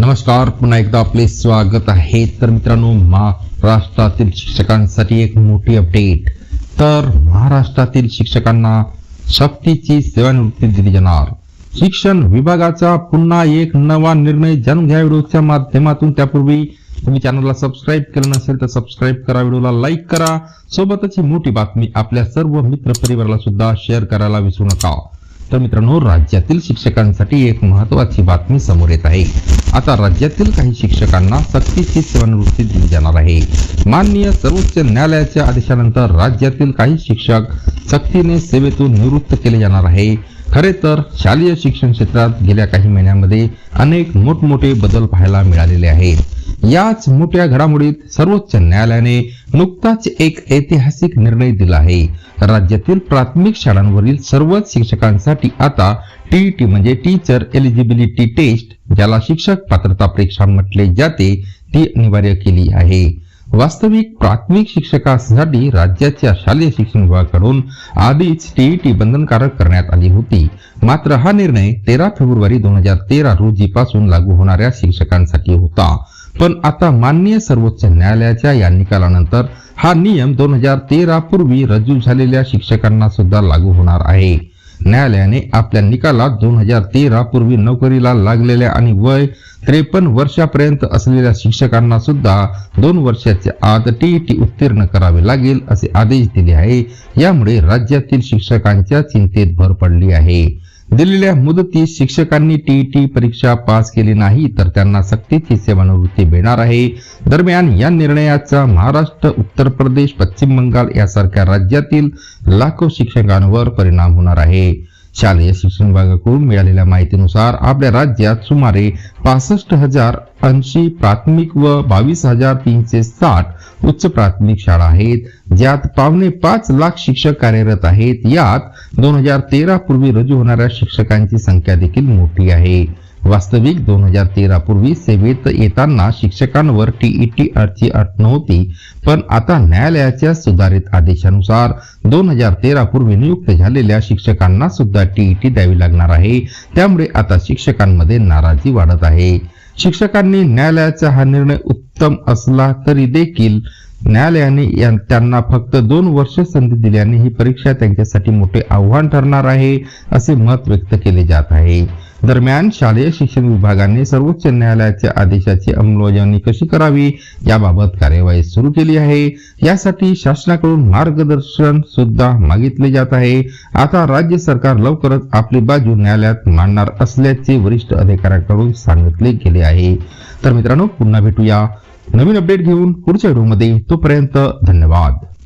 नमस्कार पुन्हा एकदा आपले स्वागत आहे. तर मित्रांनो महाराष्ट्रातील शिक्षकांसाठी एक मोठी अपडेट तर महाराष्ट्रातील शिक्षकांना सक्तीची सेवानिवृत्ती दिली जाणार. शिक्षण विभागाचा पुन्हा एक नवा निर्णय जाणून घ्या व्हिडिओच्या माध्यमातून. त्यापूर्वी तुम्ही चॅनलला सबस्क्राईब केलं नसेल तर सबस्क्राईब करा व्हिडिओला लाईक करा. सोबतच ही मोठी बातमी आपल्या सर्व मित्र परिवाराला सुद्धा शेअर करायला विसरू नका. तर मित्रांनो राज्यातील शिक्षकांसाठी एक महत्वाची बातमी समोर येत आहे. आता राज्यातील काही शिक्षकांना सक्तीची सेवानिवृत्ती दिली जाणार आहे. माननीय सर्वोच्च न्यायालयाच्या आदेशानंतर राज्यातील काही शिक्षक सक्तीने सेवेतून निवृत्त केले जाणार आहे. खरे तर शालेय शिक्षण क्षेत्रात गेल्या काही महिन्यांमध्ये अनेक मोठमोठे बदल पाहायला मिळालेले आहेत. याच मोठ्या घडामोडीत सर्वोच्च न्यायालयाने नुकताच एक ऐतिहासिक निर्णय दिला आहे. राज्यातील प्राथमिक शाळांवरील सर्वच शिक्षकांसाठी आता टीईटी म्हणजे टीचर एलिजिबिलिटी टेस्ट ज्याला शिक्षक पात्रता परीक्षा म्हटले जाते ती अनिवार्य केली आहे. वास्तविक प्राथमिक शिक्षकांसाठी राज्याच्या शालेय शिक्षण विभागाकडून आधीच टीईटी बंधनकारक करण्यात आली होती. मात्र हा निर्णय तेरा फेब्रुवारी दोन हजार तेरा रोजी पासून लागू होणाऱ्या शिक्षकांसाठी होता. पण आता माननीय सर्वोच्च न्यायालयाच्या या निकालानंतर हा नियम दोन हजार तेरा पूर्वी रजू झालेल्या शिक्षकांना सुद्धा लागू होणार आहे. न्यायालयाने आपल्या निकालात दोन हजार तेरा पूर्वी नोकरीला लागलेल्या आणि वय त्रेपन्न वर्षापर्यंत असलेल्या शिक्षकांना सुद्धा दोन वर्षाच्या आत टीईटी उत्तीर्ण करावे लागेल असे आदेश दिले आहे. यामुळे राज्यातील शिक्षकांच्या चिंतेत भर पडली आहे. दिलेल्या मुदतीत शिक्षकांनी टीईटी परीक्षा पास केली नाही तर त्यांना सक्तीची सेवानिवृत्ती मिळणार आहे. दरम्यान या निर्णयाचा महाराष्ट्र उत्तर प्रदेश पश्चिम बंगाल यासारख्या राज्यातील लाखो शिक्षकांवर परिणाम होणार आहे. शालेय शिक्षण विभागाकडून मिळालेल्या माहितीनुसार आपल्या राज्यात सुमारे पासष्ट हजार ऐंशी प्राथमिक व बावीस हजार तीनशे साठ उच्च प्राथमिक शाळा आहेत ज्यात पावणे पाच लाख शिक्षक कार्यरत आहेत. यात दोन हजार तेरा पूर्वी रजू होणाऱ्या शिक्षकांची संख्या देखील मोठी आहे. वास्तविक दोन हजार तेरा पूर्वी सेवेत येताना शिक्षकांवर टीईटी अटची अट नव्हती पण आता न्यायालयाच्या सुधारित आदेशानुसार दोन हजार तेरा पूर्वी नियुक्त झालेल्या शिक्षकांना सुद्धा टीईटी द्यावी लागणार आहे. त्यामुळे आता शिक्षकांमध्ये नाराजी वाढत आहे. शिक्षकांनी न्यायालयाचा हा निर्णय उत्तम असला तरी देखील न्यायालयाने त्यांना फक्त दोन वर्ष संधी दिल्याने ही परीक्षा त्यांच्यासाठी मोठे आव्हान ठरणार आहे असे मत व्यक्त केले जात आहे. दरम्यान शालेय शिक्षण विभागाने सर्वोच्च न्यायालयाच्या आदेशाची अंमलबजावणी कशी करावी याबाबत कार्यवाही सुरू केली आहे. यासाठी शासनाकडून मार्गदर्शन सुद्धा मागितले जात आहे. आता राज्य सरकार लवकरच आपली बाजू न्यायालयात मांडणार असल्याचे वरिष्ठ अधिकाऱ्यांकडून सांगितले गेले आहे. तर मित्रांनो पुन्हा भेटूया. नवीन अपडेट घेऊन पुढच्या व्हिडिओमध्ये तोपर्यंत धन्यवाद.